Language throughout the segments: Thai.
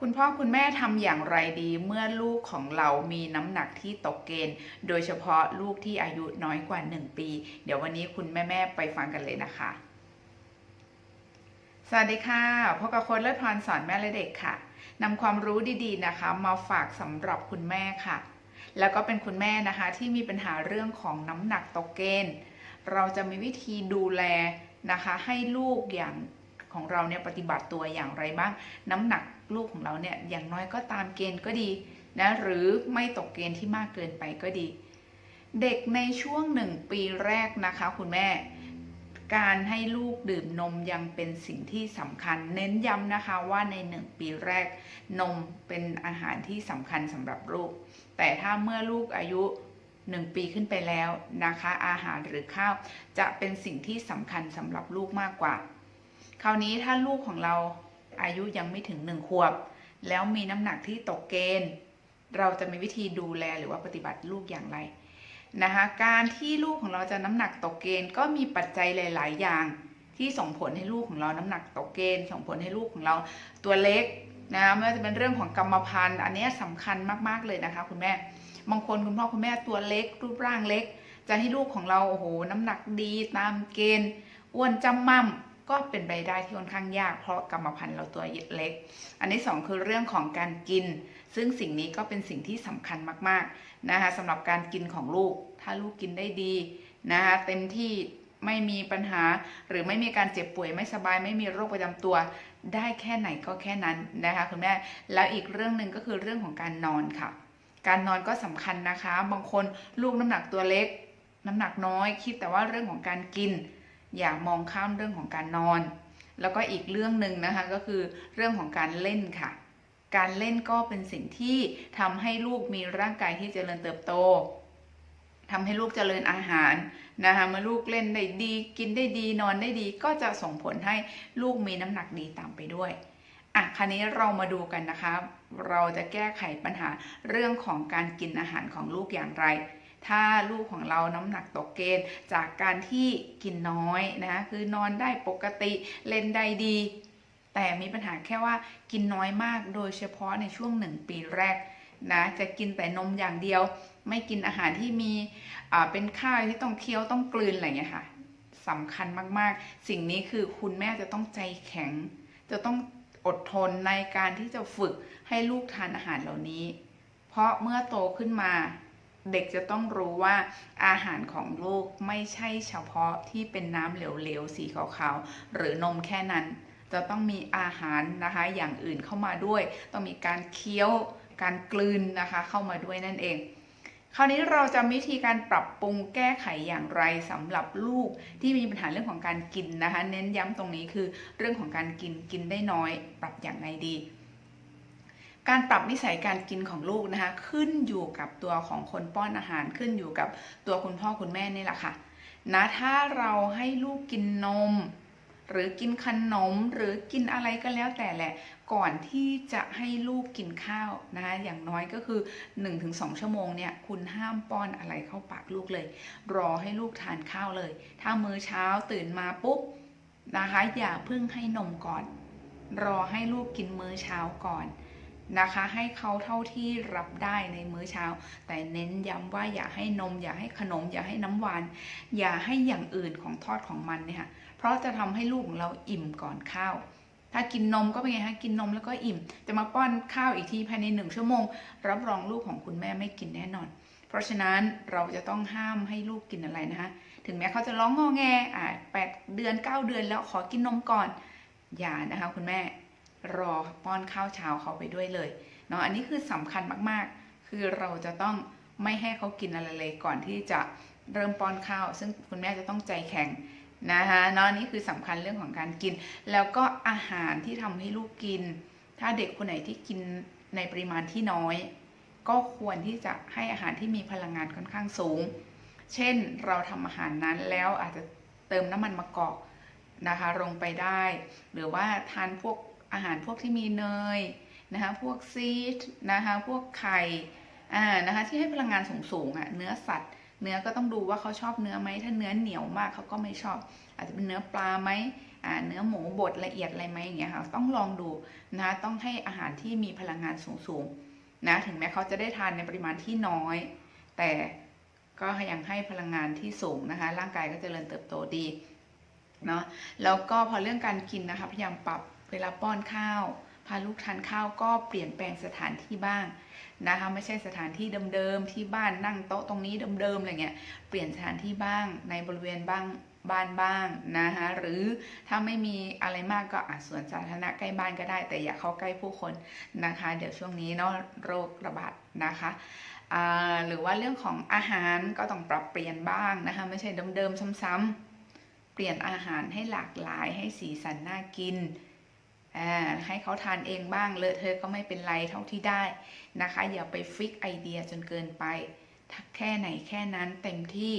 คุณพ่อคุณแม่ทำอย่างไรดีเมื่อลูกของเรามีน้ำหนักที่ตกเกณฑ์ โดยเฉพาะลูกที่อายุน้อยกว่า 1 ปี เดี๋ยววันนี้คุณแม่ ๆ ไปฟังกันเลยนะคะ สวัสดีค่ะพบกับโค้ดเลิศพรสอนแม่และเด็กค่ะนำความรู้ดีๆนะคะ มาฝากสำหรับคุณแม่ค่ะ แล้วก็เป็นคุณแม่นะคะที่มีปัญหาเรื่องของน้ำหนักตกเกณฑ์ เราจะมีวิธีดูแลนะคะ ให้ลูกอย่าง ของเราเนี่ยปฏิบัติตัวอย่างไรบ้าง น้ำหนักลูกของเราเนี่ยอย่างน้อยก็ตามเกณฑ์ก็ดีนะหรือไม่ตกเกณฑ์ที่มากเกินไปก็ดี เด็กในช่วงหนึ่งปีแรกนะคะคุณแม่ การให้ลูกดื่มนมยังเป็นสิ่งที่สำคัญ เน้นย้ำนะคะว่าในหนึ่งปีแรก นมเป็นอาหารที่สำคัญสำหรับลูก แต่ถ้าเมื่อลูกอายุ1ปีขึ้นไปแล้วนะคะ อาหารหรือข้าวจะเป็นสิ่งที่สำคัญสำหรับลูกมากกว่า ราวนี้ถ้าลูกของเราอายุยังไม่ถึง1ขวบ แล้วมีน้ำหนักที่ตกเกณฑ์ เราจะมีวิธีดูแลหรือว่าปฏิบัติลูกอย่างไรนะคะการที่ลูกของเราจะน้ำหนักตกเกณฑ์ก็มีปัจจัยหลาย ๆ อย่างที่ส่งผลให้ลูกของเราน้ำหนักตกเกณฑ์ ส่งผลให้ลูกของเราตัวเล็กนะไม่ว่าจะเป็นเรื่องของกรรมพันธุ์ อันนี้สำคัญมาก ๆ เลยนะคะ คุณแม่ บางคนคุณพ่อคุณแม่ตัวเล็ก รูปร่างเล็ก จะให้ลูกของเราโอ้โห น้ำหนักดีตามเกณฑ์อ้วนจำมั่ม ก็เป็นไปได้ที่ค่อนข้างยาก เพราะกรรมพันธุ์เราตัวเล็ก อันที่สองคือเรื่องของการกิน ซึ่งสิ่งนี้ก็เป็นสิ่งที่สำคัญมากๆนะคะสำหรับการกินของลูก ถ้าลูกกินได้ดีนะคะเต็มที่ไม่มีปัญหาหรือไม่มีการเจ็บป่วยไม่สบายไม่มีโรคประจำตัวได้แค่ไหนก็แค่นั้นนะคะคุณแม่แล้วอีกเรื่องหนึ่งก็คือเรื่องของการนอนค่ะ การนอนก็สำคัญนะคะ บางคนลูกน้ำหนักตัวเล็ก น้ำหนักน้อยคิดแต่ว่าเรื่องของการกิน อย่ามองข้ามเรื่องของการนอน แล้วก็อีกเรื่องหนึ่งนะคะก็คือเรื่องของการเล่นค่ะ การเล่นก็เป็นสิ่งที่ทำให้ลูกมีร่างกายที่เจริญเติบโตทำให้ลูกเจริญอาหารนะคะเมื่อลูกเล่นได้ดีกินได้ดีนอนได้ดี ก็จะส่งผลให้ลูกมีน้ำหนักดีตามไปด้วยอะคราวนี้เรามาดูกันนะคะ เราจะแก้ไขปัญหาเรื่องของการกินอาหารของลูกอย่างไร ถ้าลูกของเราน้ำหนักตกเกณฑ์จากการที่กินน้อยนะคือนอนได้ปกติเล่นได้ดี แต่มีปัญหาแค่ว่ากินน้อยมากโดยเฉพาะในช่วงหนึ่งปีแรกนะจะกินแต่นมอย่างเดียว ไม่กินอาหารที่มีเป็นข้าวที่ต้องเคี้ยวต้องกลืนอะไรอย่างเงี้ยค่ะสำคัญมากๆ สิ่งนี้คือคุณแม่จะต้องใจแข็ง จะต้องอดทนในการที่จะฝึกให้ลูกทานอาหารเหล่านี้ เพราะเมื่อโตขึ้นมา เด็กจะต้องรู้ว่าอาหารของลูกไม่ใช่เฉพาะที่เป็นน้ำเหลวๆสีขาวๆหรือนมแค่นั้น จะต้องมีอาหารนะคะอย่างอื่นเข้ามาด้วย ต้องมีการเคี้ยวการกลืนนะคะเข้ามาด้วยนั่นเอง คราวนี้เราจะวิธีการปรับปรุงแก้ไขอย่างไรสำหรับลูกที่มีปัญหาเรื่องของการกินนะคะ เน้นย้ำตรงนี้คือเรื่องของการกินกินได้น้อย ปรับอย่างไรดี การปรับนิสัยการกินของลูกนะคะ ขึ้นอยู่กับตัวของคนป้อนอาหารขึ้นอยู่กับตัวคุณพ่อคุณแม่นี่แหละค่ะนะถ้าเราให้ลูกกินนม หรือกินขนมหรือกินอะไรก็แล้วแต่แหละ ก่อนที่จะให้ลูกกินข้าวนะคะอย่างน้อยก็คือ 1-2 ชั่วโมงเนี่ยคุณห้ามป้อนอะไรเข้าปากลูกเลย รอให้ลูกทานข้าวเลย ถ้ามื้อเช้าตื่นมาปุ๊บนะคะอย่าเพิ่งให้นมก่อน รอให้ลูกกินมื้อเช้าก่อน นะคะ ให้เขาเท่าที่รับได้ในมื้อเช้า แต่เน้นย้ำว่าอย่าให้นม อย่าให้ขนม อย่าให้น้ำหวาน อย่าให้อย่างอื่นของทอดของมันเนี่ยค่ะเพราะจะทำให้ลูกของเราอิ่มก่อนข้าวถ้ากินนมก็เป็นไงฮะกินนมแล้วก็อิ่ม จะมาป้อนข้าวอีกทีภายในหนึ่งชั่วโมง รับรองลูกของคุณแม่ไม่กินแน่นอน เพราะฉะนั้นเราจะต้องห้ามให้ลูกกินอะไรนะคะ ถึงแม้เขาจะร้องงอแงอ่าแปดเดือนเก้าเดือนแล้วขอกินนมก่อน อย่านะคะคุณแม่ รอป้อนข้าวเช้าเขาไปด้วยเลยเนาะอันนี้คือสำคัญมากๆ คือเราจะต้องไม่ให้เขากินอะไรเลยก่อนที่จะเริ่มป้อนข้าว ซึ่งคุณแม่จะต้องใจแข็งนะคะเนาะนี่คือสำคัญเรื่องของการกิน แล้วก็อาหารที่ทำให้ลูกกิน ถ้าเด็กคนไหนที่กินในปริมาณที่น้อย ก็ควรที่จะให้อาหารที่มีพลังงานค่อนข้างสูง เช่นเราทำอาหารนั้นแล้วอาจจะเติมน้ำมันมะกอกนะคะลงไปได้ หรือว่าทานพวก อาหารพวกที่มีเนยนะคะพวกซีดนะคะพวกไข่อ่านะคะที่ให้พลังงานสูงๆอะเนื้อสัตว์ เนื้อก็ต้องดูว่าเขาชอบเนื้อไหมถ้าเนื้อเหนียวมากเขาก็ไม่ชอบ อาจจะเป็นเนื้อปลาไหมอ่าเนื้อหมูบดละเอียดอะไรไหมอย่างเงี้ยค่ะต้องลองดูนะะต้องให้อาหารที่มีพลังงานสูงๆนะถึงแม้เขาจะได้ทานในปริมาณที่น้อย แต่ก็ยังให้พลังงานที่สูงนะคะร่างกายก็จเจริญเติบโตดีเนาะแล้วก็พอเรื่องการกินนะคะพยายามปรับ เวลาป้อนข้าว พาลูกทานข้าวก็เปลี่ยนแปลงสถานที่บ้างนะคะไม่ใช่สถานที่เดิมๆที่บ้านนั่งโต๊ะตรงนี้เดิมๆอะไรเงี้ยเปลี่ยนสถานที่บ้างในบริเวณบ้างบ้านบ้างนะคะหรือถ้าไม่มีอะไรมากก็อาจสวนสาธารณะใกล้บ้านก็ได้ แต่อย่าเข้าใกล้ผู้คนนะคะ เดี๋ยวช่วงนี้เนาะโรคระบาดนะคะหรือว่าเรื่องของอาหารก็ต้องปรับเปลี่ยนบ้างนะคะ ไม่ใช่เดิมๆซ้ำๆเปลี่ยนอาหารให้หลากหลายให้สีสันน่ากิน ให้เขาทานเองบ้างเลอะเทอะก็ไม่เป็นไรเท่าที่ได้นะคะ อย่าไปฟิกไอเดียจนเกินไปถ้าแค่ไหนแค่นั้นเต็มที่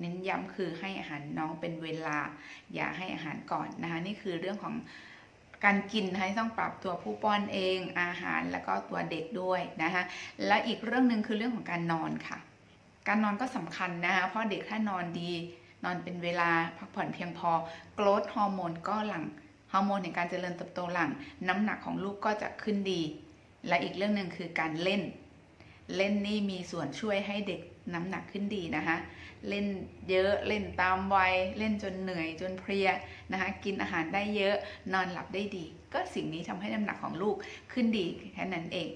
เน้นย้ำคือให้อาหารน้องเป็นเวลา อย่าให้อาหารก่อนนะคะ นี่คือเรื่องของการกินนะคะต้องปรับตัวผู้ป้อนเองอาหารแล้วก็ตัวเด็กด้วยนะคะและอีกเรื่องหนึ่งคือเรื่องของการนอนค่ะ การนอนก็สำคัญนะคะเพราะเด็กถ้านอนดี นอนเป็นเวลาพักผ่อนเพียงพอโกรทฮอร์โมนก็หลั่ง ฮอร์โมนในการเจริญเติบโตหลัง น้ำหนักของลูกก็จะขึ้นดี และอีกเรื่องหนึ่งคือการเล่น เล่นนี่มีส่วนช่วยให้เด็กน้ำหนักขึ้นดีนะคะ เล่นเยอะเล่นตามวัย เล่นจนเหนื่อยจนเพลียนะคะ กินอาหารได้เยอะนอนหลับได้ดี ก็สิ่งนี้ทำให้น้ำหนักของลูกขึ้นดีแค่นั้นเอง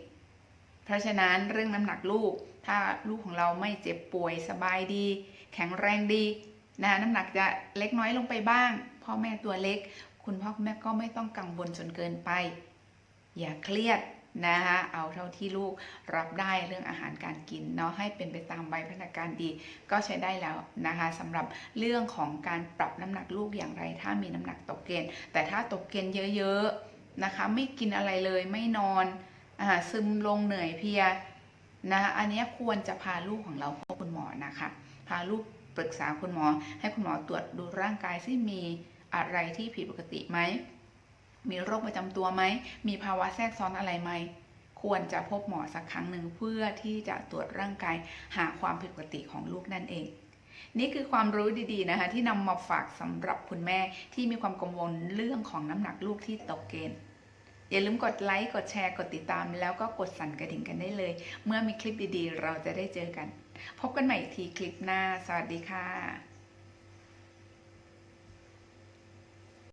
เพราะฉะนั้นเรื่องน้ำหนักลูก ถ้าลูกของเราไม่เจ็บป่วยสบายดี แข็งแรงดีนะคะน้ำหนักจะเล็กน้อยลงไปบ้างพ่อแม่ตัวเล็ก คุณพ่อคุณแม่ก็ไม่ต้องกังวลจนเกินไป อย่าเครียดนะคะเอาเท่าที่ลูกรับได้เรื่องอาหารการกินเนาะให้เป็นไปตามใบพัฒนาการดี ก็ใช้ได้แล้วนะคะสำหรับเรื่องของการปรับน้ำหนักลูกอย่างไร ถ้ามีน้ำหนักตกเกณฑ์แต่ถ้าตกเกณฑ์เยอะๆนะคะ ไม่กินอะไรเลยไม่นอนอาซึมลงเหนื่อยเพียนะคะอันนี้ควรจะพาลูกของเราพบคุณหมอนะคะ พาลูกปรึกษาคุณหมอให้คุณหมอตรวจดูร่างกายซิมี อะไรที่ผิดปกติไหม มีโรคประจำตัวไหม มีภาวะแทรกซ้อนอะไรไหม ควรจะพบหมอสักครั้งหนึ่งเพื่อที่จะตรวจร่างกายหาความผิดปกติของลูกนั่นเอง นี่คือความรู้ดีๆนะคะที่นำมาฝากสำหรับคุณแม่ที่มีความกังวลเรื่องของน้ำหนักลูกที่ตกเกณฑ์อย่าลืมกดไลค์ กดแชร์ กดติดตาม แล้วก็กดสั่นกระดิ่งกันได้เลย เมื่อมีคลิปดีๆ เราจะได้เจอกัน พบกันใหม่อีกทีคลิปหน้า สวัสดีค่ะ